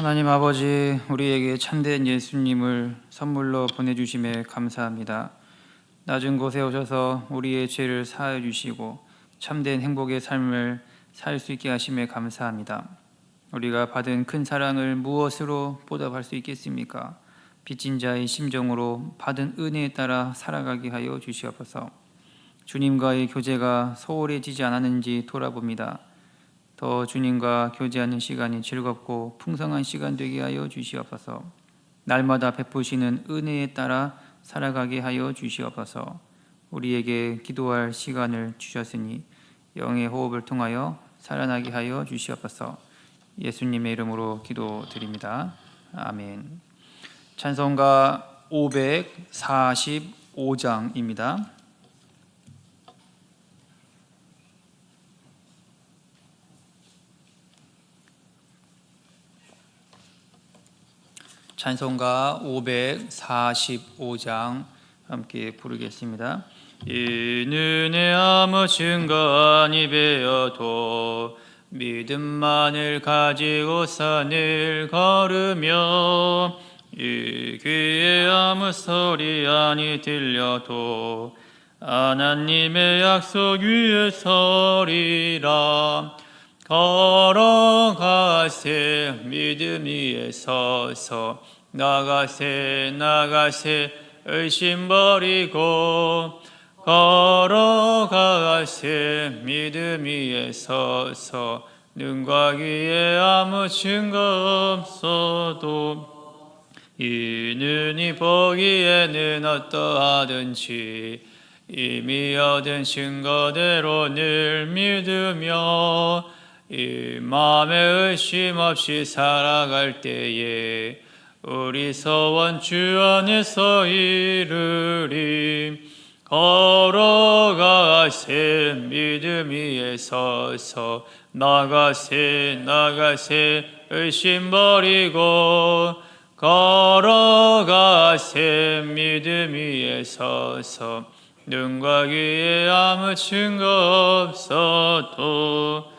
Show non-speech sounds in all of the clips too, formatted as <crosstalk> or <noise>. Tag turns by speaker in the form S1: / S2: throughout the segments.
S1: 하나님 아버지 우리에게 참된 예수님을 선물로 보내주심에 감사합니다. 낮은 곳에 오셔서 우리의 죄를 사하여 주시고 참된 행복의 삶을 살 수 있게 하심에 감사합니다. 우리가 받은 큰 사랑을 무엇으로 보답할 수 있겠습니까? 빚진 자의 심정으로 받은 은혜에 따라 살아가게 하여 주시옵소서. 주님과의 교제가 소홀해지지 않았는지 돌아봅니다. 더 주님과 교제하는 시간이 즐겁고 풍성한 시간 되게 하여 주시옵소서. 날마다 베푸시는 은혜에 따라 살아가게 하여 주시옵소서. 우리에게 기도할 시간을 주셨으니 영의 호흡을 통하여 살아나게 하여 주시옵소서. 예수님의 이름으로 기도드립니다. 아멘. 찬송가 545장입니다. 찬송가 545장 함께 부르겠습니다. 이는의 아무 증거 아니 베어도 믿음만을 가지고 산을 걸으며 이 귀에 아무 소리 아니 들려도 하나님의 약속 위에 서리라 걸어가세 믿음 위에 서서 나가세 나가세 의심 버리고 걸어가세 믿음 위에 서서 눈과 귀에 아무 증거 없어도 이 보기에는 어떠하든지 이미 얻은 증거대로 늘 믿으며 이 마음에 의심 없이 살아갈 때에 우리 서원 주 안에서 이르리 걸어가세 믿음 위에 서서 나가세 나가세 의심 버리고 걸어가세 믿음 위에 서서 눈과 귀에 아무 증거 없어도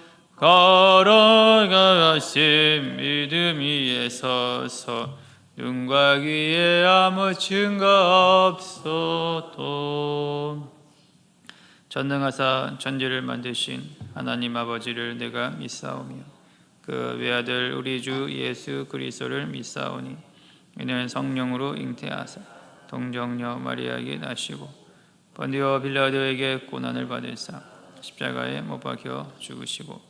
S1: 걸어가세 믿음 위에 서서 눈과 귀에 아무 증거 없어도 전능하사 천지를 만드신 하나님 아버지를 내가 믿사오며 그 외아들 우리 주 예수 그리스도를 믿사오니 이는 성령으로 잉태하사 동정녀 마리아에게 나시고 번디오 빌라도에게 고난을 받으사 십자가에 못 박혀 죽으시고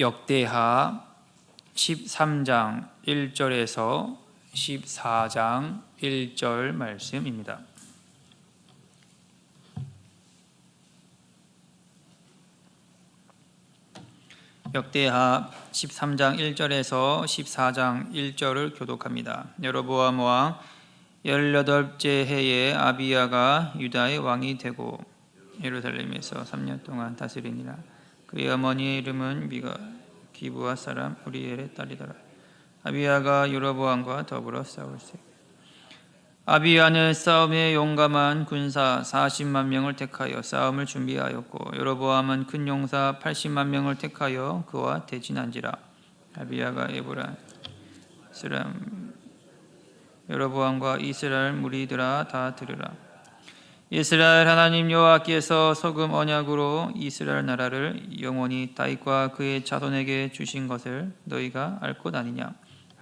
S1: 역대하 13장 1절에서 14장 1절 말씀입니다. 역대하 13장 1절에서 14장 1절을 교독합니다. 여로보암 왕 18째 해에 아비야가 유다의 왕이 되고 예루살렘에서 3년 동안 다스리니라. 그의 어머니의 이름은 미가 기부아 사람 우리엘의 딸이더라. 아비야가 여로보암과 더불어 싸울세. 아비야는 싸움에 용감한 군사 40만 명을 택하여 싸움을 준비하였고 여로보암은 큰 용사 80만 명을 택하여 그와 대진한지라. 아비야가 에브라 스람 여로보암과 이스라엘 무리들아 다 들으라. 이스라엘 하나님 여호와께서 소금 언약으로 이스라엘 나라를 영원히 다윗과 그의 자손에게 주신 것을 너희가 알 것 아니냐?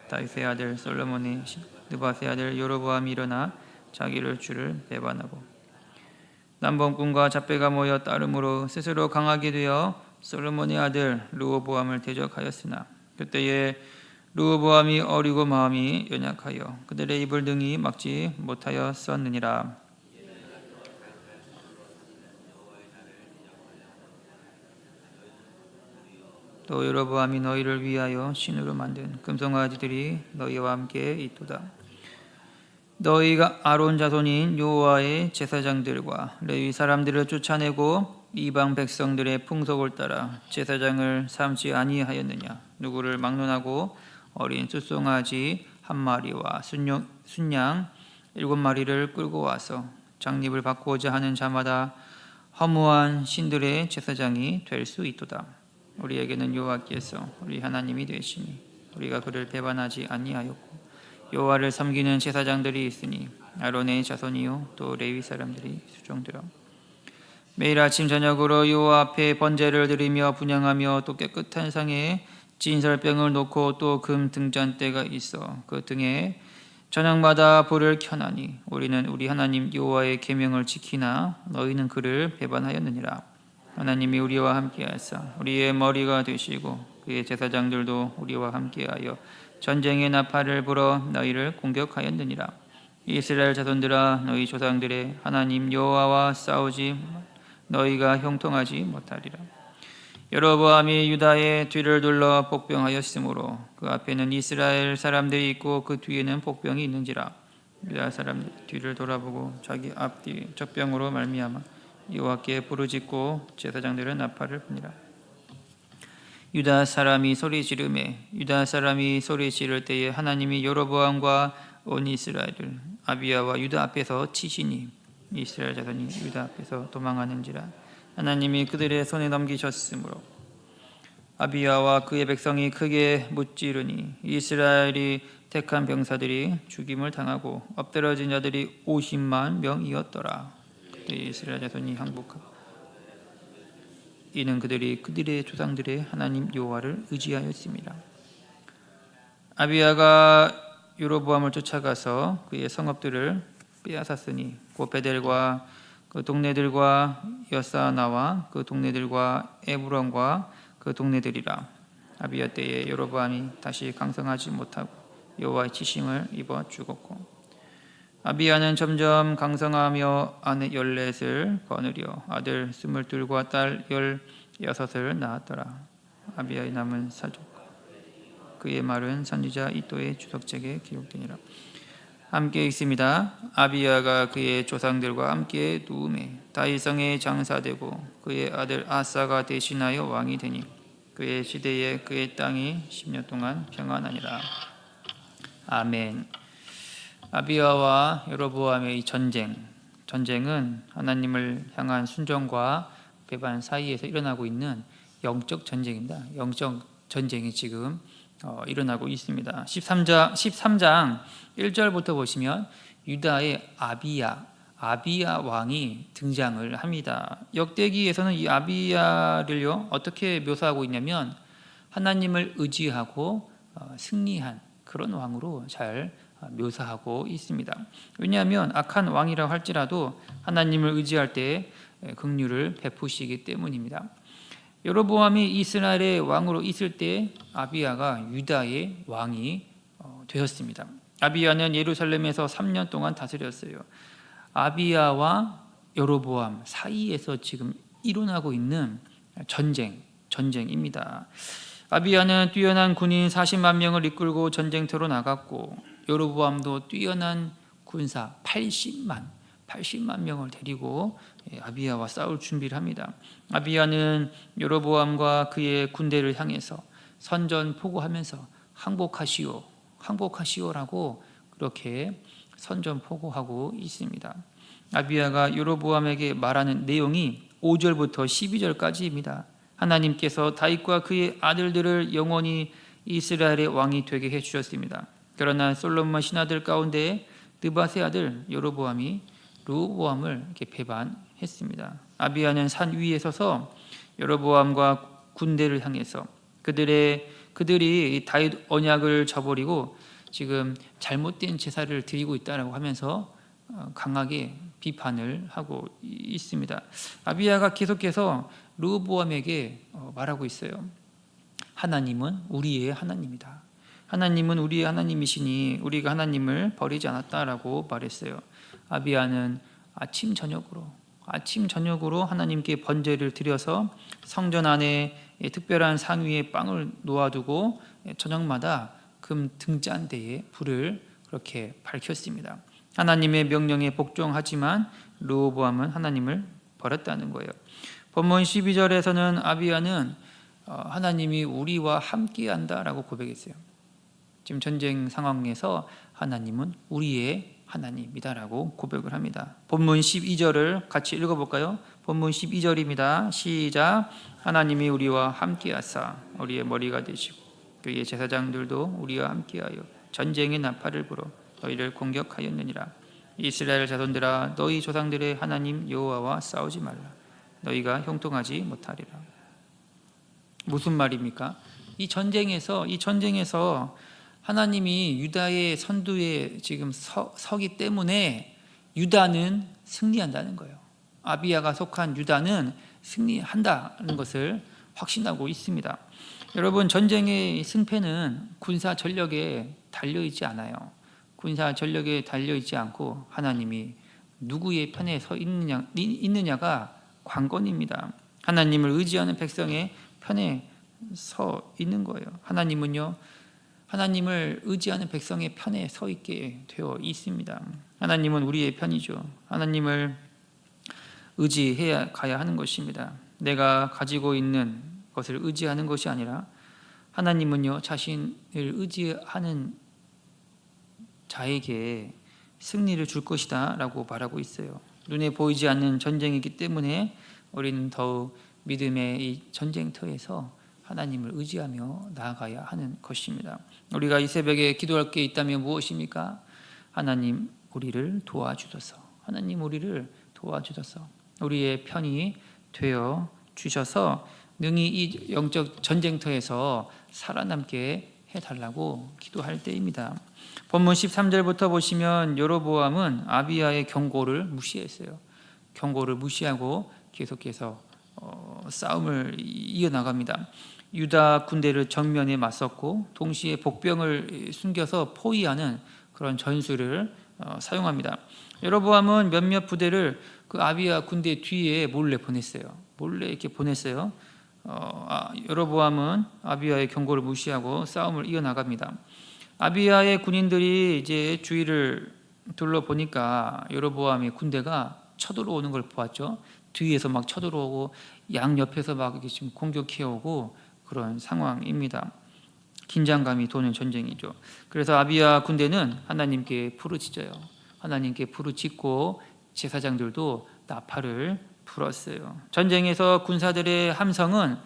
S1: 다윗의 아들 솔로몬의 느바의 아들 요로보암이 일어나 자기를 주를 배반하고 남봉꾼과 잡배가 모여 따름으로 스스로 강하게 되어 솔로몬의 아들 르호보암을 대적하였으나 그때에 르호보암이 어리고 마음이 연약하여 그들의 입을 등이 막지 못하였었느니라. 또 여로보암이 너희를 위하여 신으로 만든 금송아지들이 너희와 함께 있도다. 너희가 아론 자손인 여호와의 제사장들과 레위 사람들을 쫓아내고 이방 백성들의 풍속을 따라 제사장을 삼지 아니하였느냐? 누구를 막론하고 어린 숫송아지 한 마리와 순양, 순양 일곱 마리를 끌고 와서 장립을 받고자 하는 자마다 허무한 신들의 제사장이 될 수 있도다. 우리에게는 여호와께서 우리 하나님이 되시니 우리가 그를 배반하지 아니하였고 여호와를 섬기는 제사장들이 있으니 아론의 자손이요 또 레위 사람들이 수종들어. 매일 아침 저녁으로 여호와 앞에 번제를 드리며 분양하며 또 깨끗한 상에 진설병을 놓고 또 금 등잔대가 있어 그 등에 저녁마다 불을 켜나니 우리는 우리 하나님 여호와의 계명을 지키나 너희는 그를 배반하였느니라 하나님이 우리와 함께하사 우리의 머리가 되시고 그의 제사장들도 우리와 함께하여 전쟁의 나팔을 불어 너희를 공격하였느니라. 이스라엘 자손들아 너희 조상들의 하나님 여호와와 싸우지 너희가 형통하지 못하리라. 여로보암이 유다의 뒤를 둘러 복병하였으므로 그 앞에는 이스라엘 사람들이 있고 그 뒤에는 복병이 있는지라. 유다 사람들 뒤를 돌아보고 자기 앞뒤 적병으로 말미암아 여호와께 부르짖고 제사장들은 나팔을 부니라 유다 사람이 소리 지르매 유다 사람이 소리 지를 때에 하나님이 여로보암과 온 이스라엘을 아비야와 유다 앞에서 치시니 이스라엘 자손이 유다 앞에서 도망하는지라 하나님이 그들의 손에 넘기셨으므로 아비야와 그의 백성이 크게 무찌르니 이스라엘이 택한 병사들이 죽임을 당하고 엎드러진 자들이 50만 명이었더라. 이스라엘 자손이 항복하고 이는 그들이 그들의 조상들의 하나님 여호와를 의지하였습니다. 아비야가 유로보암을 쫓아가서 그의 성읍들을 빼앗았으니 곧 베델과 그 동네들과 여사나와 그 동네들과 에브론과 그 동네들이라. 아비야 때에 여로보암이 다시 강성하지 못하고 여호와의 치심을 입어 죽었고 아비야는 점점 강성하며 아내 열넷을 거느려 아들 스물둘과 딸 열여섯을 낳았더라 아비야의 남은 사족 그의 말은 선지자 이또의 주석책에 기록되니라 함께 있습니다. 아비야가 그의 조상들과 함께 누움에 다윗성에 장사되고 그의 아들 아사가 대신하여 왕이 되니 그의 시대에 그의 땅이 10년 동안 평안하니라. 아멘. 아비야와 여로보암의 이 전쟁, 전쟁은 하나님을 향한 순종과 배반 사이에서 일어나고 있는 영적 전쟁입니다. 영적 전쟁이 지금 어, 일어나고 있습니다. 13장 13장 1절부터 보시면 유다의 아비야 아비야 왕이 등장을 합니다. 역대기에서는 이 아비야를요 어떻게 묘사하고 있냐면 하나님을 의지하고 어, 승리한 그런 왕으로 잘 어, 묘사하고 있습니다. 왜냐하면 악한 왕이라 할지라도 하나님을 의지할 때 긍휼을 베푸시기 때문입니다. 여로보암이 이스라엘의 왕으로 있을 때 아비야가 유다의 왕이 어, 되었습니다. 아비야는 예루살렘에서 3년 동안 다스렸어요. 아비야와 여로보암 사이에서 지금 일어나고 있는 전쟁, 전쟁입니다. 아비야는 뛰어난 군인 40만 명을 이끌고 전쟁터로 나갔고 여로보암도 뛰어난 군사 80만 80만 명을 데리고 예, 아비야와 싸울 준비를 합니다. 아비야는 여로보암과 그의 군대를 향해서 선전 포고하면서 항복하시오, 항복하시오라고 그렇게 선전 포고하고 있습니다. 아비야가 여로보암에게 말하는 내용이 5절부터 12절까지입니다. 하나님께서 다윗과 그의 아들들을 영원히 이스라엘의 왕이 되게 해 주셨습니다. 그러나 솔로몬 신하들 가운데 느바세 아들 여로보암이 르호보암을 이렇게 배반했습니다. 아비야는 산 위에 서서 여로보암과 군대를 향해서 그들의 그들이 이 다윗 언약을 저버리고 지금 잘못된 제사를 드리고 있다라고 하면서 어, 강하게 비판을 하고 이- 있습니다. 아비야가 계속해서 르보암에게 어, 말하고 있어요. 하나님은 우리의 하나님이다. 하나님은 우리의 하나님이시니 우리가 하나님을 버리지 않았다라고 말했어요. 아비야는 아침 저녁으로 아침 저녁으로 하나님께 번제를 드려서 성전 안에 특별한 상 위에 빵을 놓아두고 저녁마다 금 등잔대에 불을 그렇게 밝혔습니다. 하나님의 명령에 복종하지만 르호보암은 하나님을 버렸다는 거예요. 본문 12절에서는 아비야는 어, 하나님이 우리와 함께한다라고 고백했어요. 지금 전쟁 상황에서 하나님은 우리의 하나님이다라고 고백을 합니다. 본문 12절을 같이 읽어볼까요? 본문 12절입니다. 시작. 하나님이 우리와 함께하사 우리의 머리가 되시고 그의 제사장들도 우리와 함께하여 전쟁의 나팔을 불어 너희를 공격하였느니라. 이스라엘 자손들아 너희 조상들의 하나님 여호와와 싸우지 말라. 너희가 형통하지 못하리라. 무슨 말입니까? 이 전쟁에서 이 전쟁에서 하나님이 유다의 선두에 지금 서, 서기 때문에 유다는 승리한다는 거예요. 아비야가 속한 유다는 승리한다는 것을 확신하고 있습니다. 여러분 전쟁의 승패는 군사 전력에 달려 있지 않아요. 군사 전력에 달려 있지 않고 하나님이 누구의 편에 서 있느냐 있느냐가 관건입니다. 하나님을 의지하는 백성의 편에 서 있는 거예요. 하나님은요. 하나님을 의지하는 백성의 편에 서 있게 되어 있습니다. 하나님은 우리의 편이죠. 하나님을 의지해야 가야 하는 것입니다. 내가 가지고 있는 것을 의지하는 것이 아니라 하나님은요 자신을 의지하는 자에게 승리를 줄 것이다라고 말하고 있어요. 눈에 보이지 않는 전쟁이기 때문에 우리는 더욱 믿음의 이 전쟁터에서 하나님을 의지하며 나아가야 하는 것입니다. 우리가 이 새벽에 기도할 게 있다면 무엇입니까? 하나님 우리를 도와주소서. 하나님 우리를 도와주소서. 우리의 편이 되어 주셔서 능히 이 영적 전쟁터에서 살아남게 해달라고 기도할 때입니다. 본문 13절부터 보시면 여로보암은 아비야의 경고를 무시했어요. 경고를 무시하고 계속해서 어, 싸움을 이어나갑니다. 유다 군대를 정면에 맞섰고 동시에 복병을 숨겨서 포위하는 그런 전술을 어, 사용합니다. 여로보암은 몇몇 부대를 그 아비야 군대 뒤에 몰래 보냈어요. 몰래 이렇게 보냈어요. 어, 아, 여로보암은 아비야의 경고를 무시하고 싸움을 이어나갑니다. 아비야의 군인들이 이제 주위를 둘러보니까 여로보암의 군대가 쳐들어오는 걸 보았죠. 뒤에서 막 쳐들어오고 양 옆에서 막 이렇게 지금 공격해 오고 그런 상황입니다. 긴장감이 도는 전쟁이죠. 그래서 아비야 군대는 하나님께 부르짖어요. 하나님께 부르짖고 제사장들도 나팔을 불었어요. 전쟁에서 군사들의 함성은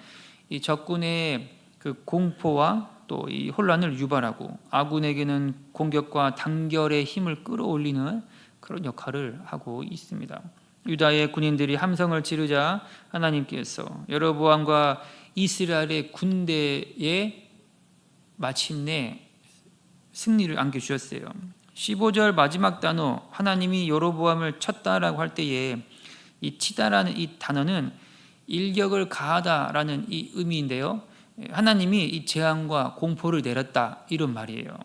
S1: 이 적군의 그 공포와 또 이 혼란을 유발하고 아군에게는 공격과 단결의 힘을 끌어올리는 그런 역할을 하고 있습니다. 유다의 군인들이 함성을 지르자 하나님께서 여로보암과 이스라엘의 군대에 마침내 승리를 안겨 주셨어요. 15절 마지막 단어 하나님이 여로보암을 쳤다라고 할 때에 이 치다라는 이 단어는 일격을 가하다라는 이 의미인데요. 하나님이 이 재앙과 공포를 내렸다 이런 말이에요.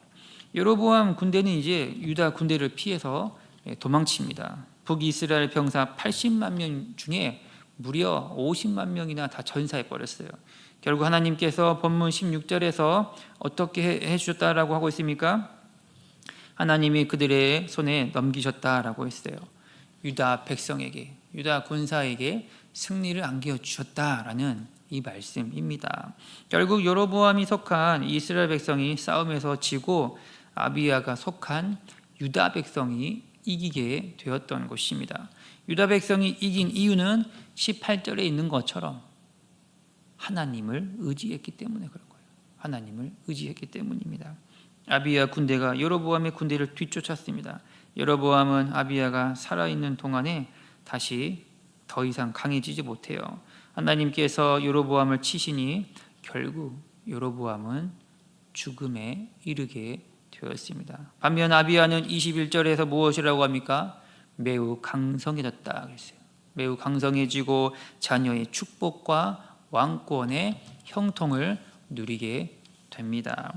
S1: 여로보암 군대는 이제 유다 군대를 피해서 도망칩니다. 북이스라엘 병사 80만 명 중에 무려 50만 명이나 다 전사해 버렸어요. 결국 하나님께서 본문 16절에서 어떻게 해 주셨다라고 하고 있습니까? 하나님이 그들의 손에 넘기셨다라고 했어요. 유다 백성에게, 유다 군사에게 승리를 안겨 주셨다라는 이 말씀입니다. 결국 여로보암이 속한 이스라엘 백성이 싸움에서 지고 아비야가 속한 유다 백성이 이기게 되었던 것입니다. 유다 백성이 이긴 이유는 18절에 있는 것처럼 하나님을 의지했기 때문에 그런 거예요. 하나님을 의지했기 때문입니다. 아비야 군대가 여로보암의 군대를 뒤쫓았습니다. 여로보암은 아비야가 살아있는 동안에 다시 더 이상 강해지지 못해요. 하나님께서 여로보암을 치시니 결국 여로보암은 죽음에 이르게 되었습니다. 반면 아비야는 21절에서 무엇이라고 합니까? 매우 강성해졌다 그랬어요. 매우 강성해지고 자녀의 축복과 왕권의 형통을 누리게 됩니다.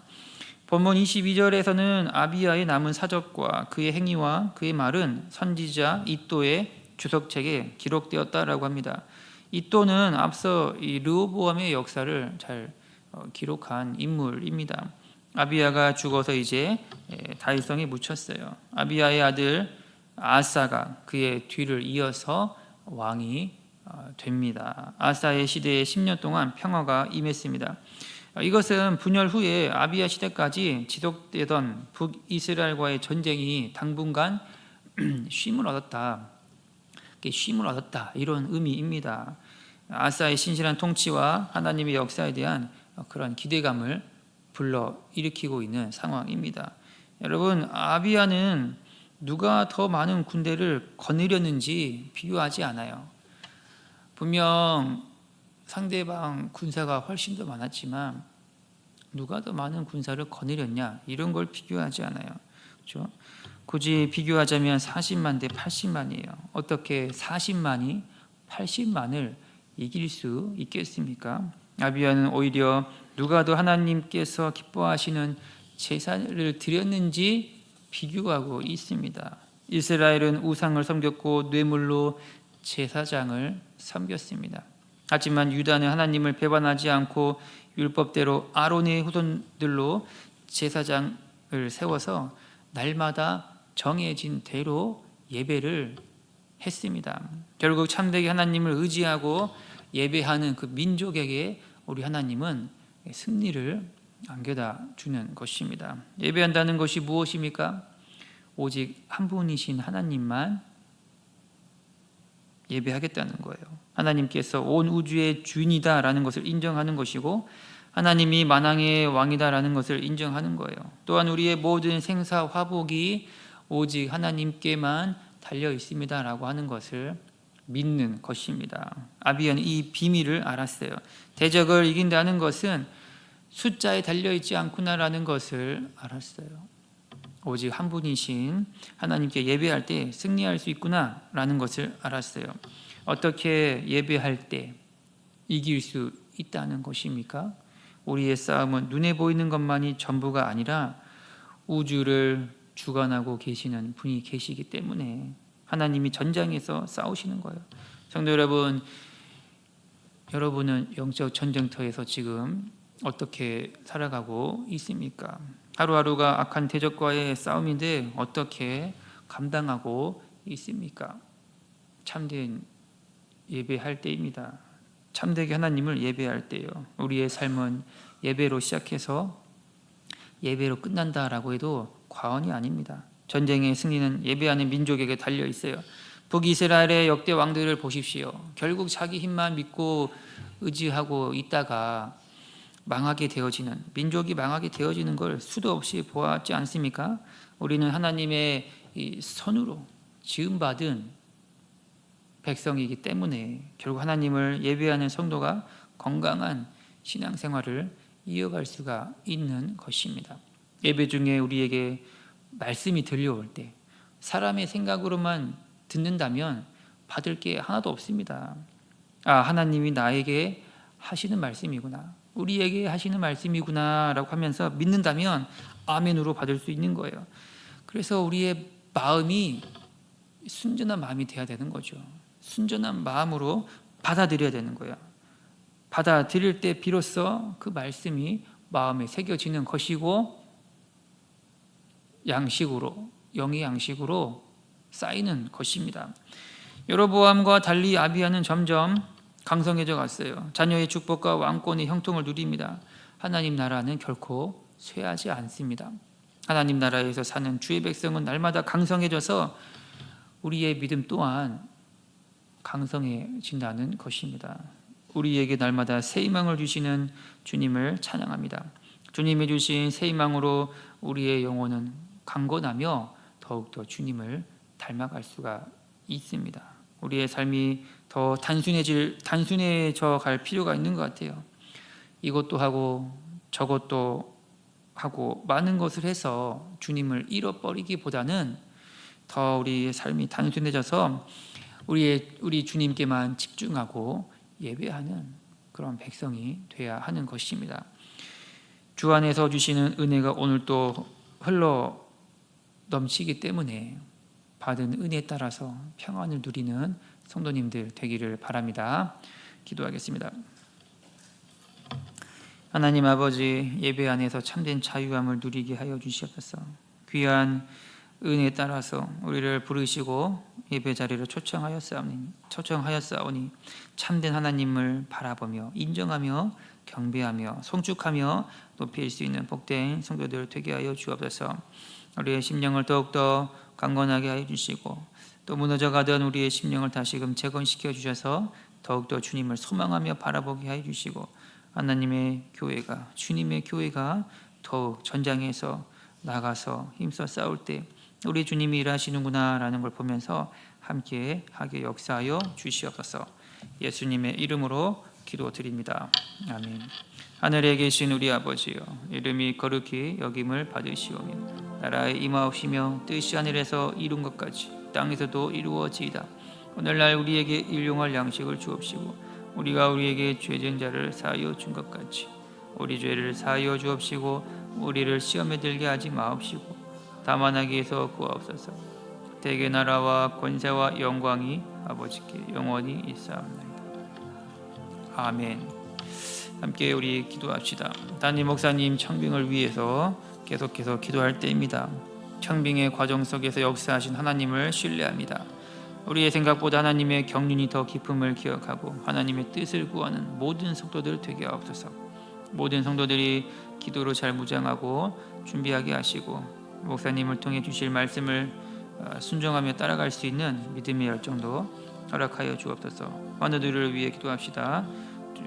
S1: 본문 22절에서는 아비야의 남은 사적과 그의 행위와 그의 말은 선지자 이또의 주석책에 기록되었다라고 합니다. 이또는 앞서 이 르호보암의 역사를 잘 어, 기록한 인물입니다. 아비야가 죽어서 이제 에, 다윗성에 묻혔어요. 아비야의 아들 아사가 그의 뒤를 이어서 왕이 어, 됩니다. 아사의 시대에 10년 동안 평화가 임했습니다. 어, 이것은 분열 후에 아비야 시대까지 지속되던 북이스라엘과의 전쟁이 당분간 <clears throat> 쉼을 얻었다. 쉼을 얻었다. 이런 의미입니다. 아사의 신실한 통치와 하나님의 역사에 대한 그런 기대감을 불러 일으키고 있는 상황입니다. 여러분, 아비야는 누가 더 많은 군대를 거느렸는지 비교하지 않아요. 분명 상대방 군사가 훨씬 더 많았지만 누가 더 많은 군사를 거느렸냐 이런 걸 비교하지 않아요. 그렇죠? 굳이 비교하자면 40만 대 80만이에요. 어떻게 40만이 80만을 이길 수 있겠습니까? 아비야는 오히려 누가 더 하나님께서 기뻐하시는 제사를 드렸는지 비교하고 있습니다. 이스라엘은 우상을 섬겼고 뇌물로 제사장을 섬겼습니다. 하지만 유다는 하나님을 배반하지 않고 율법대로 아론의 후손들로 제사장을 세워서 날마다 정해진 대로 예배를 했습니다. 결국 참되게 하나님을 의지하고 예배하는 그 민족에게 우리 하나님은 승리를 안겨다 주는 것입니다. 예배한다는 것이 무엇입니까? 오직 한 분이신 하나님만 예배하겠다는 거예요. 하나님께서 온 우주의 주인이다라는 것을 인정하는 것이고 하나님이 만왕의 왕이다라는 것을 인정하는 거예요. 또한 우리의 모든 생사 화복이 오직 하나님께만 달려 있습니다라고 하는 것을 믿는 것입니다. 아비야는 이 비밀을 알았어요. 대적을 이긴다는 것은 숫자에 달려 있지 않구나라는 것을 알았어요. 오직 한 분이신 하나님께 예배할 때 승리할 수 있구나라는 것을 알았어요. 어떻게 예배할 때 이길 수 있다는 것입니까? 우리의 싸움은 눈에 보이는 것만이 전부가 아니라 우주를 주관하고 계시는 분이 계시기 때문에 하나님이 전장에서 싸우시는 거예요. 성도 여러분, 여러분은 영적 전쟁터에서 지금 어떻게 살아가고 있습니까? 하루하루가 악한 대적과의 싸움인데 어떻게 감당하고 있습니까? 참된 예배할 때입니다. 참되게 하나님을 예배할 때요. 우리의 삶은 예배로 시작해서 예배로 끝난다라고 해도 과언이 아닙니다. 전쟁의 승리는 예배하는 민족에게 달려 있어요. 북이스라엘의 역대 왕들을 보십시오. 결국 자기 힘만 믿고 의지하고 있다가 망하게 되어지는 민족이 망하게 되어지는 걸 수도 없이 보았지 않습니까? 우리는 하나님의 선으로 지음 받은 백성이기 때문에 결국 하나님을 예배하는 성도가 건강한 신앙생활을 이어갈 수가 있는 것입니다. 예배 중에 우리에게 말씀이 들려올 때 사람의 생각으로만 듣는다면 받을 게 하나도 없습니다. 아, 하나님이 나에게 하시는 말씀이구나. 우리에게 하시는 말씀이구나라고 하면서 믿는다면 아멘으로 받을 수 있는 거예요. 그래서 우리의 마음이 순전한 마음이 돼야 되는 거죠. 순전한 마음으로 받아들여야 되는 거예요. 받아들일 때 비로소 그 말씀이 마음에 새겨지는 것이고 양식으로 영의 양식으로 쌓이는 것입니다. 여로보암과 달리 아비야는 점점 강성해져 갔어요. 자녀의 축복과 왕권의 형통을 누립니다. 하나님 나라는 결코 쇠하지 않습니다. 하나님 나라에서 사는 주의 백성은 날마다 강성해져서 우리의 믿음 또한 강성해진다는 것입니다. 우리에게 날마다 새 희망을 주시는 주님을 찬양합니다. 주님이 주신 새 희망으로 우리의 영혼은 강건하며 더욱더 주님을 닮아갈 수가 있습니다. 우리의 삶이 더 단순해질 단순해져 갈 필요가 있는 것 같아요. 이것도 하고 저것도 하고 많은 것을 해서 주님을 잃어버리기보다는 더 우리의 삶이 단순해져서 우리의 우리 주님께만 집중하고 예배하는 그런 백성이 돼야 하는 것입니다. 주 안에서 주시는 은혜가 오늘 또 흘러 넘치기 때문에 받은 은혜에 따라서 평안을 누리는 성도님들 되기를 바랍니다. 기도하겠습니다. 하나님 아버지 예배 안에서 참된 자유함을 누리게 하여 주시옵소서. 귀한 은혜에 따라서 우리를 부르시고 예배 자리로 초청하였사오니 초청하였사오니 참된 하나님을 바라보며 인정하며 경배하며 송축하며 높일 수 있는 복된 성도들 되게 하여 주옵소서. 우리의 심령을 더욱더 강건하게 하여 주시고 또 무너져 가던 우리의 심령을 다시금 재건시켜 주셔서 더욱더 주님을 소망하며 바라보게 하여 주시고 하나님의 교회가 주님의 교회가 더욱 전장에서 나가서 힘써 싸울 때 우리 주님이 일하시는구나라는 걸 보면서 함께 하게 역사하여 주시옵소서. 예수님의 이름으로 기도드립니다. 아멘. 하늘에 계신 우리 아버지여 이름이 거룩히 여김을 받으시오며 나라에 임하옵시며 뜻이 하늘에서 이룬 것까지 땅에서도 이루어지이다. 오늘날 우리에게 일용할 양식을 주옵시고 우리가 우리에게 죄진 자를 사하여 준 것 같이 우리 죄를 사하여 주옵시고 우리를 시험에 들게 하지 마옵시고 다만 하기에서 구하옵소서. 대개 나라와 권세와 영광이 아버지께 영원히 있사옵나이다. 아멘 함께 우리 기도합시다 담임 목사님 청빙을 위해서 계속해서 기도할 때입니다 청빙의 과정 속에서 역사하신 하나님을 신뢰합니다 우리의 생각보다 하나님의 경륜이 더 깊음을 기억하고 하나님의 뜻을 구하는 모든 성도들 되게 하옵소서. 모든 성도들이 기도로 잘 무장하고 준비하게 하시고 목사님을 통해 주실 말씀을 어, 순종하며 따라갈 수 있는 믿음의 열정도 허락하여 주옵소서. 환우들을 위해 기도합시다.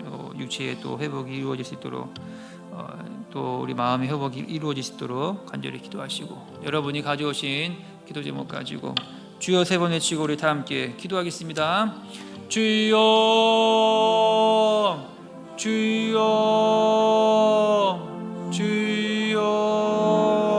S1: 어, 육체의 또 회복이 이루어질 수 있도록 어, 또 우리 마음의 회복이 이루어질 수 있도록 간절히 기도하시고 여러분이 가져오신 기도 제목 가지고 주여 세 번 외치고 우리 다 함께 기도하겠습니다. 주여 주여 주여